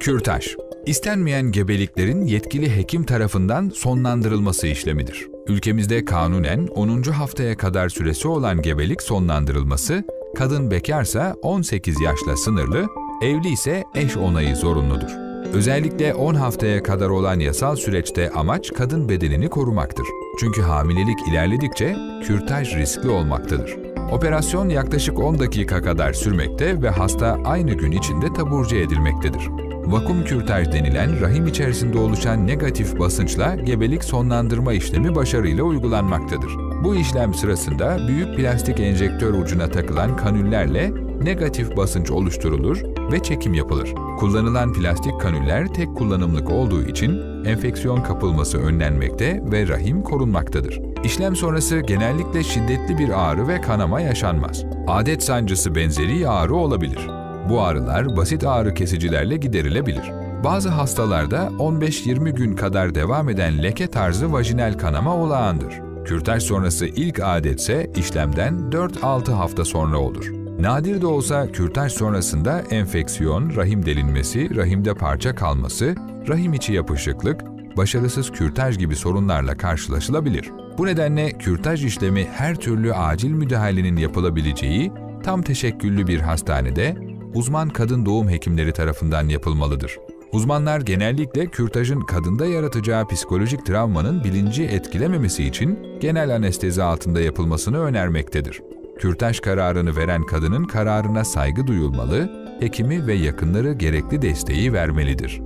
Kürtaj, istenmeyen gebeliklerin yetkili hekim tarafından sonlandırılması işlemidir. Ülkemizde kanunen 10. haftaya kadar süresi olan gebelik sonlandırılması, kadın bekarsa 18 yaşla sınırlı, evli ise eş onayı zorunludur. Özellikle 10 haftaya kadar olan yasal süreçte amaç kadın bedenini korumaktır. Çünkü hamilelik ilerledikçe kürtaj riskli olmaktadır. Operasyon yaklaşık 10 dakika kadar sürmekte ve hasta aynı gün içinde taburcu edilmektedir. Vakum kürtaj denilen rahim içerisinde oluşan negatif basınçla gebelik sonlandırma işlemi başarıyla uygulanmaktadır. Bu işlem sırasında büyük plastik enjektör ucuna takılan kanüllerle negatif basınç oluşturulur ve çekim yapılır. Kullanılan plastik kanüller tek kullanımlık olduğu için enfeksiyon kapılması önlenmekte ve rahim korunmaktadır. İşlem sonrası genellikle şiddetli bir ağrı ve kanama yaşanmaz. Adet sancısı benzeri ağrı olabilir. Bu ağrılar basit ağrı kesicilerle giderilebilir. Bazı hastalarda 15-20 gün kadar devam eden leke tarzı vajinal kanama olağandır. Kürtaj sonrası ilk adetse işlemden 4-6 hafta sonra olur. Nadir de olsa kürtaj sonrasında enfeksiyon, rahim delinmesi, rahimde parça kalması, rahim içi yapışıklık, başarısız kürtaj gibi sorunlarla karşılaşılabilir. Bu nedenle kürtaj işlemi her türlü acil müdahalenin yapılabileceği tam teşekküllü bir hastanede uzman kadın doğum hekimleri tarafından yapılmalıdır. Uzmanlar genellikle kürtajın kadında yaratacağı psikolojik travmanın bilinci etkilememesi için genel anestezi altında yapılmasını önermektedir. Kürtaj kararını veren kadının kararına saygı duyulmalı, hekimi ve yakınları gerekli desteği vermelidir.